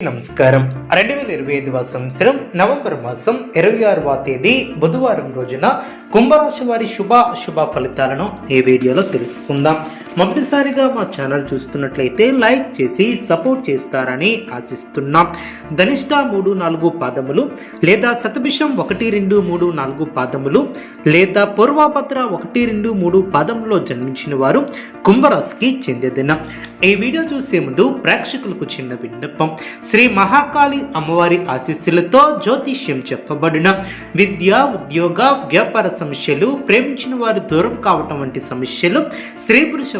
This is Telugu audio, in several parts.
నమస్కారం. రెండు వేల ఇరవై ఐదవ సంవత్సరం నవంబర్ మాసం ఇరవై ఆరవ తేదీ బుధవారం రోజున కుంభరాశి వారి శుభ శుభ ఫలితాలను ఈ వీడియోలో తెలుసుకుందాం. మొదటిసారిగా మా ఛానల్ చూస్తున్నట్లయితే లైక్ చేసి సపోర్ట్ చేస్తారని ఆశిస్తున్నాం. ధనిష్ట మూడు నాలుగు పాదములు లేదా శతభిషం ఒకటి రెండు మూడు నాలుగు పాదములు లేదా పూర్వాభద్ర ఒకటి రెండు మూడు పాదములో జన్మించిన వారు కుంభరాశికి చెందేదిన. ఈ వీడియో చూసే ముందు ప్రేక్షకులకు చిన్న విన్నపం. శ్రీ మహాకాళి అమ్మవారి ఆశీస్సులతో జ్యోతిష్యం చెప్పబడిన విద్య ఉద్యోగ వ్యాపార సమస్యలు ప్రేమించిన వారు దూరం కావటం వంటి సమస్యలు స్త్రీ పురుష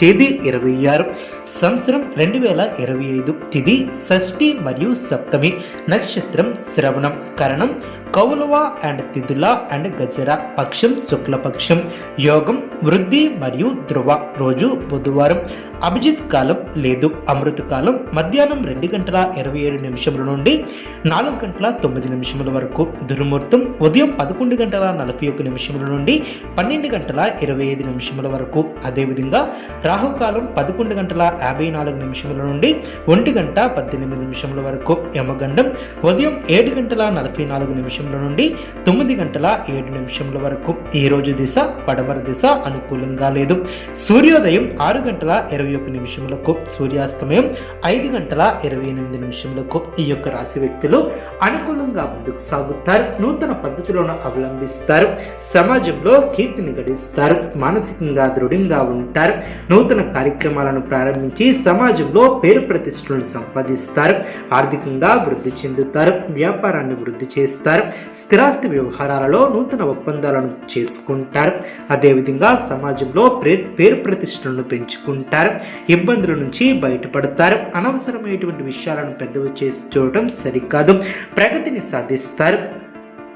తేదీ ఇరవై ఆరు సంవత్సరం రెండు వేల ఇరవై ఐదు తిది షష్ఠి మరియు సప్తమి నక్షత్రం శ్రవణం. కరణం కౌలవ అండ్ తిథుల అండ్ గజర పక్షం శుక్లపక్షం. యోగం వృద్ధి మరియు ధ్రువ. రోజు బుధవారం అభిజిత్ కాలం లేదు అమృత కాలం మధ్యాహ్నం రెండు గంటల ఇరవై ఏడు నిమిషముల నుండి నాలుగు గంటల తొమ్మిది నిమిషముల వరకు. దుర్ముహూర్తం ఉదయం పదకొండు గంటల నలభై ఒక్క నిమిషముల నుండి పన్నెండు గంటల ఇరవై ఐదు నిమిషముల వరకు. అదేవిధంగా రాహుకాలం పదకొండు గంటల యాభై నాలుగు నిమిషముల నుండి ఒంటి గంట పద్దెనిమిది నిమిషముల వరకు. యమగండం ఉదయం ఏడు గంటల నలభై నాలుగు నిమిషముల నుండి తొమ్మిది గంటల ఏడు నిమిషముల వరకు. ఈ రోజు దిశ పడమర దిశ అనుకూలంగా లేదు. సూర్యోదయం ఆరు గంటల ఇరవై ఒక్క నిమిషములకు సూర్యాస్తమయం ఐదు గంటల ఇరవై ఎనిమిది నిమిషములకు ఈ యొక్క రాశి వ్యక్తులు అనుకూలంగా ముందుకు సాగుతారు. నూతన పద్ధతులను అవలంబిస్తారు. సమాజంలో కీర్తిని గడిస్తారు. మానసికంగా దృఢంగా ఉంటారు. నూతన కార్యక్రమాలను ప్రారంభించి సమాజంలో పేరు ప్రతిష్టలను సంపాదిస్తారు. ఆర్థికంగా వృద్ధి చెందుతారు. వ్యాపారాన్ని వృద్ధి చేస్తారు. స్థిరాస్తి వ్యవహారాలలో నూతన ఒప్పందాలను చేసుకుంటారు. అదేవిధంగా సమాజంలో పేరు ప్రతిష్టలను పెంచుకుంటారు. ఇబ్బందుల నుంచి బయటపడతారు. అనవసరమైనటువంటి విషయాలను పెద్దవి చేసి చూడటం సరికాదు. ప్రగతిని సాధిస్తారు.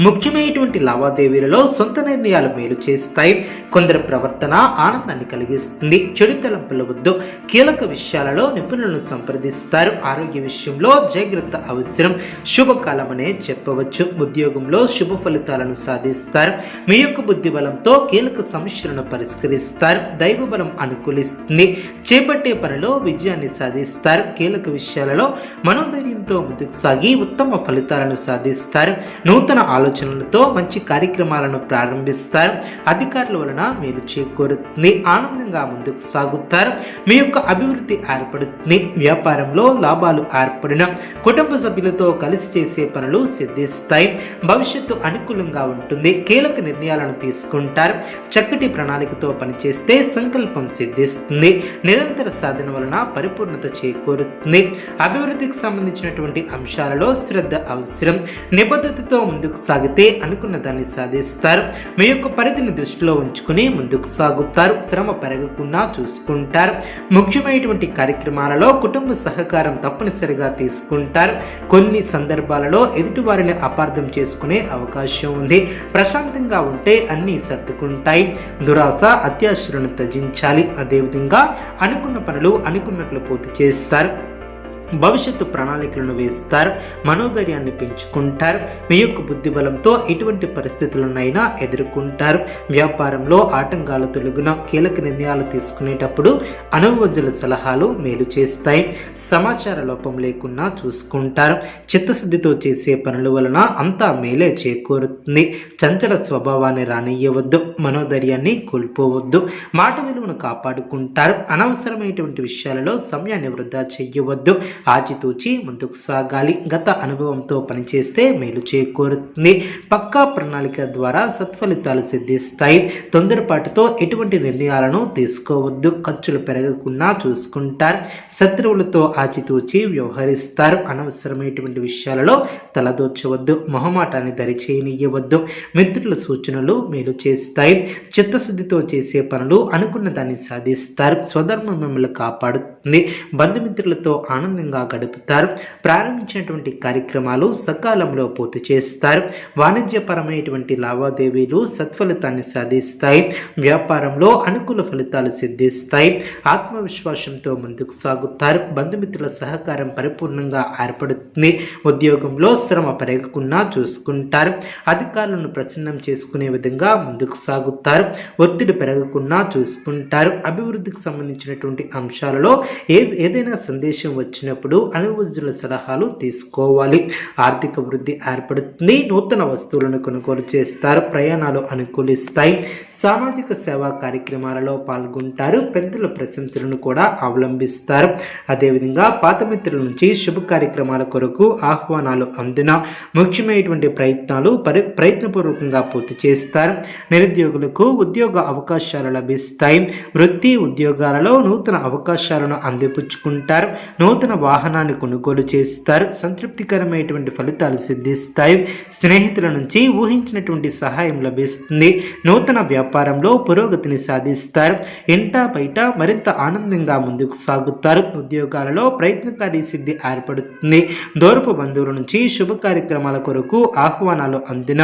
ముఖ్యమైనటువంటి లావాదేవీలలో సొంత నిర్ణయాలు మేలు చేస్తాయి. కొందరి ప్రవర్తన ఆనందాన్ని కలిగిస్తుంది. చెడు తలంపుల వద్దు. కీలక విషయాలలో నిపుణులను సంప్రదిస్తారు. ఆరోగ్య విషయంలో జాగ్రత్త అవసరం. శుభకాలమనే చెప్పవచ్చు. ఉద్యోగంలో శుభ ఫలితాలను సాధిస్తారు. మీ యొక్క బుద్ధి బలంతో కీలక సమస్యలను పరిష్కరిస్తారు. దైవ బలం అనుకూలిస్తుంది. చేపట్టే పనిలో విజయాన్ని సాధిస్తారు. కీలక విషయాలలో మనోధైర్యంతో ముందుకు సాగి ఉత్తమ ఫలితాలను సాధిస్తారు. నూతన ఆలోచనలతో మంచి కార్యక్రమాలను ప్రారంభిస్తారు. అధికారుల వలన మీరు చేకూరుతుంది. ఆనందంగా ముందుకు సాగుతారు. మీ యొక్క అభివృద్ధి ఏర్పడుతుంది. వ్యాపారంలో లాభాలు ఏర్పడిన కుటుంబ సభ్యులతో కలిసి చేసే పనులు సిద్ధిస్తాయి. భవిష్యత్తు అనుకూలంగా ఉంటుంది. కీలక నిర్ణయాలను తీసుకుంటారు. చక్కటి ప్రణాళికతో పనిచేస్తే సంకల్పం సిద్ధిస్తుంది. నిరంతర సాధన వలన పరిపూర్ణత చేకూరుతుంది. అభివృద్ధికి సంబంధించినటువంటి అంశాలలో శ్రద్ధ అవసరం. నిబద్ధతతో ముందుకు కొనసాగితే అనుకున్న దాన్ని సాధిస్తారు. మీ యొక్క పరిధిని దృష్టిలో ఉంచుకుని ముందుకు సాగుతారు. శ్రమ పెరగకుండా చూసుకుంటారు. ముఖ్యమైనటువంటి కార్యక్రమాలలో కుటుంబ సహకారం తప్పనిసరిగా తీసుకుంటారు. కొన్ని సందర్భాలలో ఎదుటివారిని అపార్థం చేసుకునే అవకాశం ఉంది. ప్రశాంతంగా ఉంటే అన్నీ సర్దుకుంటాయి. దురాశ అత్యాశలను త్యజించాలి. అదేవిధంగా అనుకున్న పనులు అనుకున్నట్లు పూర్తి చేస్తారు. భవిష్యత్తు ప్రణాళికలను వేస్తారు మనోధైర్యాన్ని పెంచుకుంటారు మీ యొక్క బుద్ధి బలంతో ఎటువంటి పరిస్థితులనైనా ఎదుర్కొంటారు. వ్యాపారంలో ఆటంకాలు తొలగిన కీలక నిర్ణయాలు తీసుకునేటప్పుడు అనుభవజుల సలహాలు మేలు చేస్తాయి. సమాచార లోపం లేకుండా చూసుకుంటారు. చిత్తశుద్ధితో చేసే పనుల వలన అంతా మేలే చేకూరుతుంది. చంచల స్వభావాన్ని రానియ్యవద్దు మనోధైర్యాన్ని కోల్పోవద్దు మాట విలువను కాపాడుకుంటారు. అనవసరమైనటువంటి విషయాలలో సమయాన్ని వృధా చేయవద్దు. ఆచితూచి ముందుకు సాగాలి. గత అనుభవంతో పనిచేస్తే మేలు చేకూరుతుంది. పక్కా ప్రణాళిక ద్వారా సత్ఫలితాలు సిద్ధిస్తాయి. తొందరపాటుతో ఎటువంటి నిర్ణయాలను తీసుకోవద్దు. ఖర్చులు పెరగకుండా చూసుకుంటారు. శత్రువులతో ఆచితూచి వ్యవహరిస్తారు. అనవసరమైనటువంటి విషయాలలో తలదూర్చవద్దు. మొహమాటాన్ని దరిచేయనియ్యవద్దు. మిత్రుల సూచనలు మేలు చేస్తాయి. చిత్తశుద్ధితో చేసే పనులు అనుకున్న దాన్ని సాధిస్తారు. స్వధర్మం మిమ్మల్ని కాపాడుతుంది. బంధుమిత్రులతో ఆనందం ఆనందంగా గడుపుతారు. ప్రారంభించినటువంటి కార్యక్రమాలు సకాలంలో పూర్తి చేస్తారు. వాణిజ్యపరమైనటువంటి లావాదేవీలు సత్ఫలితాన్ని సాధిస్తాయి. వ్యాపారంలో అనుకూల ఫలితాలు సిద్ధిస్తాయి. ఆత్మవిశ్వాసంతో ముందుకు సాగుతారు. బంధుమిత్రుల సహకారం పరిపూర్ణంగా ఏర్పడుతుంది. ఉద్యోగంలో శ్రమ పెరగకుండా చూసుకుంటారు. అధికారులను ప్రసన్నం చేసుకునే విధంగా ముందుకు సాగుతారు. ఒత్తిడి పెరగకుండా చూసుకుంటారు. అభివృద్ధికి సంబంధించినటువంటి అంశాలలో ఏ ఏదైనా సందేశం వచ్చినప్పుడు అనుభవజుల సలహాలు తీసుకోవాలి. ఆర్థిక వృద్ధి ఏర్పడుతుంది. నూతన వస్తువులను కొనుగోలు చేస్తారు. ప్రయాణాలు అనుకూలిస్తాయి. సామాజిక సేవా కార్యక్రమాలలో పాల్గొంటారు. పెద్దల ప్రశంసలను కూడా అవలంబిస్తారు. అదేవిధంగా పాత మిత్రుల నుంచి శుభ కార్యక్రమాల కొరకు ఆహ్వానాలు అందిన ముఖ్యమైనటువంటి ప్రయత్నాలు పరి ప్రయత్నపూర్వకంగా పూర్తి చేస్తారు. నిరుద్యోగులకు ఉద్యోగ అవకాశాలు లభిస్తాయి. వృత్తి ఉద్యోగాలలో నూతన అవకాశాలను అందిపుచ్చుకుంటారు. నూతన వాహనాన్ని కొనుగోలు చేస్తారు. సంతృప్తికరమైనటువంటి ఫలితాలు సిద్ధిస్తాయి. స్నేహితుల నుంచి ఊహించినటువంటి సహాయం లభిస్తుంది. నూతన వ్యాపారంలో పురోగతిని సాధిస్తారు. ఇంటా బయట మరింత ఆనందంగా ముందుకు సాగుతారు. ఉద్యోగాలలో ప్రయత్నకారి సిద్ధి ఏర్పడుతుంది. దూరపు బంధువుల నుంచి శుభ కార్యక్రమాల కొరకు ఆహ్వానాలు అందిన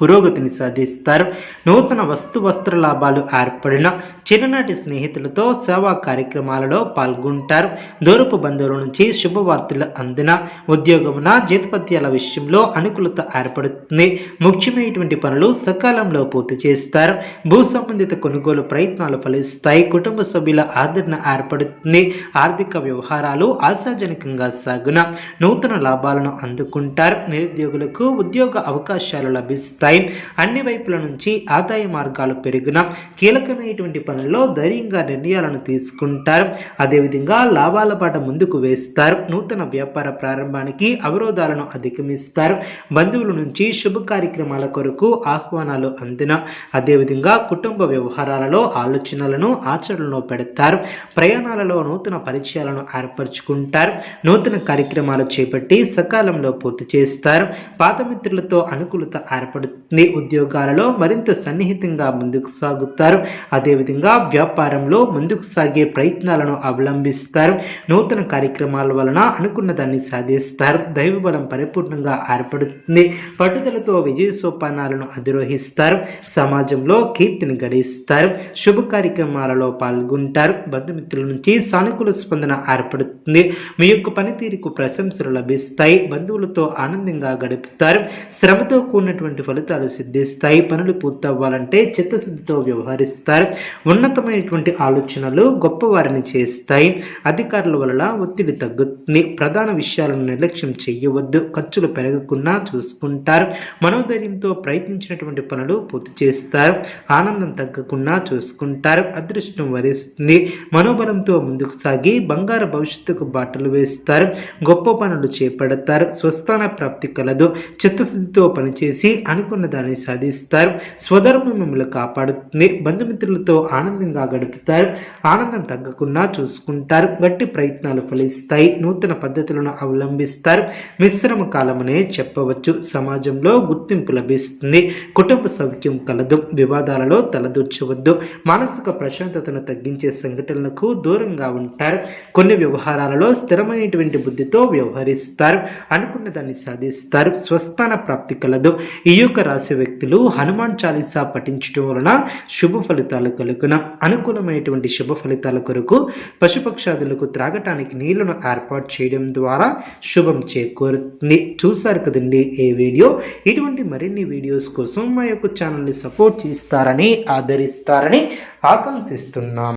పురోగతిని సాధిస్తారు. నూతన వస్తు వస్త్ర లాభాలు ఏర్పడిన చిన్ననాటి స్నేహితులతో సేవా కార్యక్రమాలలో పాల్గొంటారు. దూరపు బంధువుల నుంచి శుభవార్తలు అందిన ఉద్యోగమున జీతపత్యాల విషయంలో అనుకూలత ఏర్పడుతుంది. ముఖ్యమైనటువంటి పనులు సకాలంలో పూర్తి చేస్తారు. భూ సంబంధిత కొనుగోలు ప్రయత్నాలు ఫలిస్తాయి. కుటుంబ సభ్యుల ఆదరణ ఏర్పడుతుంది. ఆర్థిక వ్యవహారాలు ఆశాజనకంగా సాగున నూతన లాభాలను అందుకుంటారు. నిరుద్యోగులకు ఉద్యోగ అవకాశాలు లభిస్తాయి. వస్తాయి. అన్ని వైపుల నుంచి ఆదాయ మార్గాలు పెరిగిన కీలకమైనటువంటి పనుల్లో ధైర్యంగా నిర్ణయాలను తీసుకుంటారు. అదేవిధంగా లాభాల పాట ముందుకు వేస్తారు. నూతన వ్యాపార ప్రారంభానికి అవరోధాలను అధిగమిస్తారు. బంధువుల నుంచి శుభ కార్యక్రమాల కొరకు ఆహ్వానాలు అందిన అదేవిధంగా కుటుంబ వ్యవహారాలలో ఆలోచనలను ఆచరణలో పెడతారు. ప్రయాణాలలో నూతన పరిచయాలను ఏర్పరచుకుంటారు. నూతన కార్యక్రమాలు చేపట్టి సకాలంలో పూర్తి చేస్తారు. పాత మిత్రులతో అనుకూలత ఏర్పడుతుంది. నీ ఉద్యోగాలలో మరింత సన్నిహితంగా ముందుకు సాగుతారు. అదేవిధంగా వ్యాపారంలో ముందుకు సాగే ప్రయత్నాలను అవలంబిస్తారు. నూతన కార్యక్రమాల వలన అనుకున్న దాన్ని సాధిస్తారు. దైవబలం పరిపూర్ణంగా ఏర్పడుతుంది. పట్టుదలతో విజయ సోపానాలను అధిరోహిస్తారు. సమాజంలో కీర్తిని గడిస్తారు. శుభ కార్యక్రమాలలో పాల్గొంటారు. బంధుమిత్రుల నుంచి సానుకూల స్పందన ఏర్పడుతుంది. మీ యొక్క పనితీరుకు ప్రశంసలు లభిస్తాయి. బంధువులతో ఆనందంగా గడుపుతారు. శ్రమతో కూడినటువంటి ఫలితం ఫలితాలు సిద్ధిస్తాయి పనులు పూర్తవ్వాలంటే చిత్తశుద్ధితో వ్యవహరిస్తారు. ఉన్నతమైనటువంటి ఆలోచనలు గొప్పవారిని చేస్తాయి. అధికారుల వల్ల ఒత్తిడి తగ్గుతుంది. ప్రధాన విషయాలను నిర్లక్ష్యం చేయవద్దు. ఖర్చులు పెరగకుండా చూసుకుంటారు. మనోధైర్యంతో ప్రయత్నించినటువంటి పనులు పూర్తి చేస్తారు. ఆనందం తగ్గకుండా చూసుకుంటారు. అదృష్టం వరిస్తుంది. మనోబలంతో ముందుకు సాగి బంగారు భవిష్యత్తుకు బాటలు వేస్తారు. గొప్ప పనులు చేపడతారు. స్వస్థాన ప్రాప్తి కలదు. చిత్తశుద్ధితో పనిచేసి అనుకున్న అనుకున్న దాన్ని సాధిస్తారు. స్వధర్మం మిమ్మల్ని కాపాడుతుంది. బంధుమిత్రులతో ఆనందంగా గడుపుతారు. ఆనందం తగ్గకుండా చూసుకుంటారు. గట్టి ప్రయత్నాలు ఫలిస్తాయి. నూతన పద్ధతులను అవలంబిస్తారు. మిశ్రమ కాలమనే చెప్పవచ్చు. సమాజంలో గుర్తింపు లభిస్తుంది. కుటుంబ సౌఖ్యం కలదు. వివాదాలలో తలదూర్చవద్దు. మానసిక ప్రశాంతతను తగ్గించే సంఘటనలకు దూరంగా ఉంటారు. కొన్ని వ్యవహారాలలో స్థిరమైనటువంటి బుద్ధితో వ్యవహరిస్తారు. అనుకున్న దాన్ని సాధిస్తారు. స్వస్థాన ప్రాప్తి కలదు. ఈ యొక్క రాశి వ్యక్తులు హనుమాన్ చాలీసా పఠించడం వలన శుభ ఫలితాలు కలుగున. అనుకూలమైనటువంటి శుభ ఫలితాల కొరకు పశుపక్షాదులకు త్రాగటానికి నీళ్ళను ఏర్పాటు చేయడం ద్వారా శుభం చేకూరుతుంది. చూశారు కదండి ఏ వీడియో? ఇటువంటి మరిన్ని వీడియోస్ కోసం మా యొక్క ఛానల్ని సపోర్ట్ చేస్తారని ఆదరిస్తారని ఆకాంక్షిస్తున్నాం.